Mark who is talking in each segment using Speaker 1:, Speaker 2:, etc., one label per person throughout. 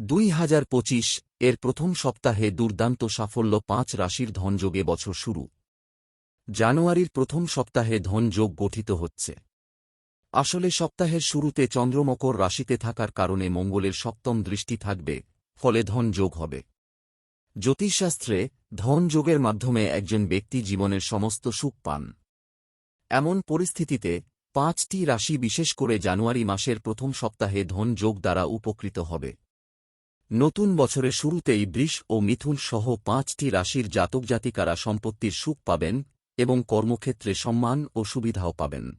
Speaker 1: দুই হাজার পঁচিশ এর প্রথম সপ্তাহে দুর্দান্ত সাফল্য পাঁচ রাশির ধনযোগে বছর শুরু। জানুয়ারির প্রথম সপ্তাহে ধনযোগ গঠিত হচ্ছে। আসলে সপ্তাহের শুরুতে চন্দ্রমকর রাশিতে থাকার কারণে মঙ্গলের সপ্তম দৃষ্টি থাকবে, ফলে ধনযোগ হবে। জ্যোতিষশাস্ত্রে, ধনযোগের মাধ্যমে একজন ব্যক্তি জীবনের সমস্ত সুখ পান। এমন পরিস্থিতিতে, পাঁচটি রাশি বিশেষ করে জানুয়ারি মাসের প্রথম সপ্তাহে ধনযোগ দ্বারা উপকৃত হবে। নতুন বছরের শুরুতেই বৃষ ও মিথুন সহ পাঁচটি রাশির জাতক জাতিকারা সম্পত্তির সুখ পাবেন এবং কর্মক্ষেত্রে সম্মান ও সুবিধাও পাবেন।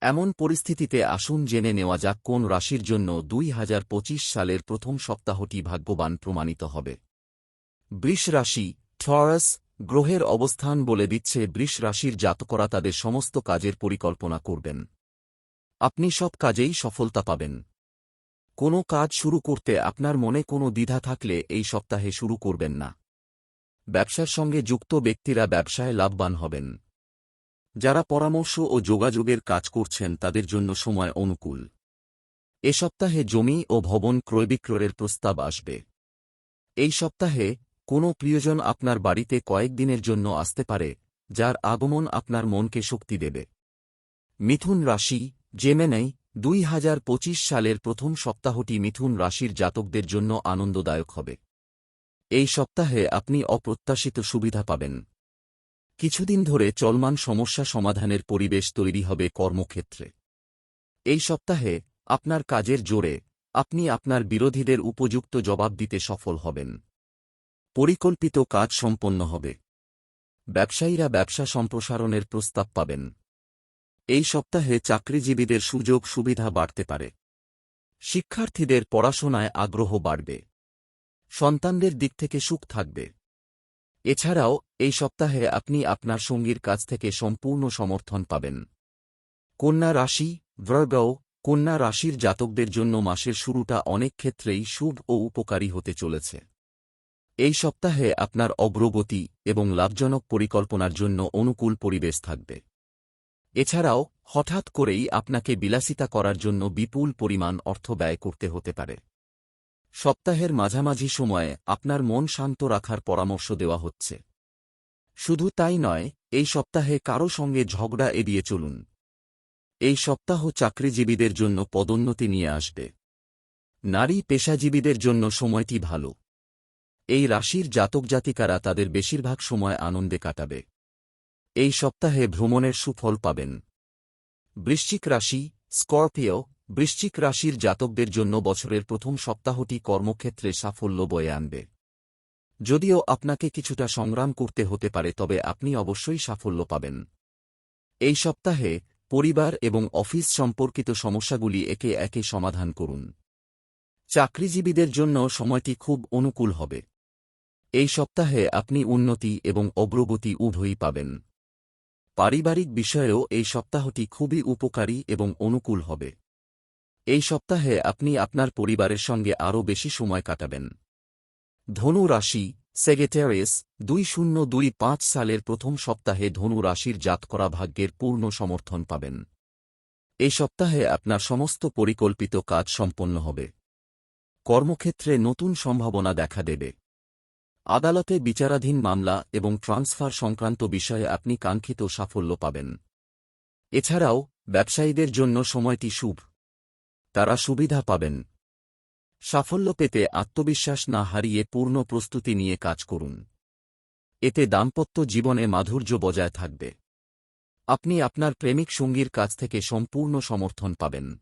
Speaker 1: এমন পরিস্থিতিতে আসুন জেনে নেওয়া যাক কোন রাশির জন্য দুই হাজার পঁচিশ সালের প্রথম সপ্তাহটি ভাগ্যবান প্রমাণিত হবে। বৃষ রাশি টরাস গ্রহের অবস্থান বলে দিচ্ছে বৃষ রাশির জাতকরা তাদের সমস্ত কাজের পরিকল্পনা করবেন। আপনি সব কাজেই সফলতা পাবেন। কোনো কাজ শুরু করতে আপনার মনে কোনো দ্বিধা থাকলে এই সপ্তাহে শুরু করবেন না। ব্যবসার সঙ্গে যুক্ত ব্যক্তিরা ব্যবসায় লাভবান হবেন। যারা পরামর্শ ও যোগাযোগের কাজ করছেন তাদের জন্য সময় অনুকূল। এ সপ্তাহে জমি ও ভবন ক্রয়বিক্রয়ের প্রস্তাব আসবে। এই সপ্তাহে কোনো প্রিয়জন আপনার বাড়িতে কয়েকদিনের জন্য আসতে পারে, যার আগমন আপনার মনকে শক্তি দেবে। মিথুন রাশি জেমেনাই দুই হাজার পঁচিশ সালের প্রথম সপ্তাহটি মিথুন রাশির জাতকদের জন্য আনন্দদায়ক হবে। এই সপ্তাহে আপনি অপ্রত্যাশিত সুবিধা পাবেন। কিছুদিন ধরে চলমান সমস্যা সমাধানের পরিবেশ তৈরি হবে কর্মক্ষেত্রে। এই সপ্তাহে আপনার কাজের জোরে আপনি আপনার বিরোধীদের উপযুক্ত জবাব দিতে সফল হবেন। পরিকল্পিত কাজ সম্পন্ন হবে। ব্যবসায়ীরা ব্যবসা সম্প্রসারণের প্রস্তাব পাবেন। এই সপ্তাহে চাকরিজীবীদের সুযোগ সুবিধা বাড়তে পারে। শিক্ষার্থীদের পড়াশোনায় আগ্রহ বাড়বে। সন্তানদের দিক থেকে সুখ থাকবে। এছাড়াও, এই সপ্তাহে আপনি আপনার সঙ্গীর কাছ থেকে সম্পূর্ণ সমর্থন পাবেন। কন্যা রাশি ভ্রগও কন্যা রাশির জাতকদের জন্য মাসের শুরুটা অনেক ক্ষেত্রেই শুভ ও উপকারী হতে চলেছে। এই সপ্তাহে আপনার অগ্রগতি এবং লাভজনক পরিকল্পনার জন্য অনুকূল পরিবেশ থাকবে। এছাড়াও, হঠাৎ করেই আপনাকে বিলাসিতা করার জন্য বিপুল পরিমাণ অর্থ ব্যয় করতে হতে পারে। সপ্তাহের মাঝামাঝি সময়ে আপনার মন শান্ত রাখার পরামর্শ দেওয়া হচ্ছে। শুধু তাই নয়, এই সপ্তাহে কারও সঙ্গে ঝগড়া এড়িয়ে চলুন। এই সপ্তাহ চাকরিজীবীদের জন্য পদোন্নতি নিয়ে আসবে। নারী পেশাজীবীদের জন্য সময়টি ভালো। এই রাশির জাতক জাতিকারা তাদের বেশিরভাগ সময় আনন্দে কাটাবে। এই সপ্তাহে ভ্রমণের সুফল পাবেন। বৃশ্চিক রাশি, স্করপিও, বৃশ্চিক রাশির জাতকদের জন্য বছরের প্রথম সপ্তাহটি কর্মক্ষেত্রে সাফল্য বয়ে আনবে। যদিও আপনাকে কিছুটা সংগ্রাম করতে হতে পারে, তবে আপনি অবশ্যই সাফল্য পাবেন। এই সপ্তাহে পরিবার এবং অফিস সম্পর্কিত সমস্যাগুলি একে একে সমাধান করুন। চাকরিজীবীদের জন্য সময়টি খুব অনুকূল হবে। এই সপ্তাহে আপনি উন্নতি এবং অগ্রগতি উভয়ই পাবেন। পারিবারিক বিষয়েও এই সপ্তাহটি খুবই উপকারী এবং অনুকূল হবে। এই সপ্তাহে আপনি আপনার পরিবারের সঙ্গে আরও বেশি সময় কাটাবেন। ধনু রাশি সেগেটারিস দুই শূন্য দুই পাঁচ সালের প্রথম সপ্তাহে ধনু রাশির জাত করা ভাগ্যের পূর্ণ সমর্থন পাবেন। এই সপ্তাহে আপনার সমস্ত পরিকল্পিত কাজ সম্পন্ন হবে। কর্মক্ষেত্রে নতুন সম্ভাবনা দেখা দেবে। আদালতে বিচারাধীন মামলা এবং ট্রান্সফার সংক্রান্ত বিষয়ে আপনি কাঙ্ক্ষিত সাফল্য পাবেন। এছাড়াও, ব্যবসায়ীদের জন্য সময়টি শুভ। তারা সুবিধা পাবেন। সাফল্য পেতে আত্মবিশ্বাস না হারিয়ে পূর্ণ প্রস্তুতি নিয়ে কাজ করুন। এতে দাম্পত্য জীবনে মাধুর্য বজায় থাকবে। আপনি আপনার প্রেমিক সঙ্গীর কাছ থেকে সম্পূর্ণ সমর্থন পাবেন।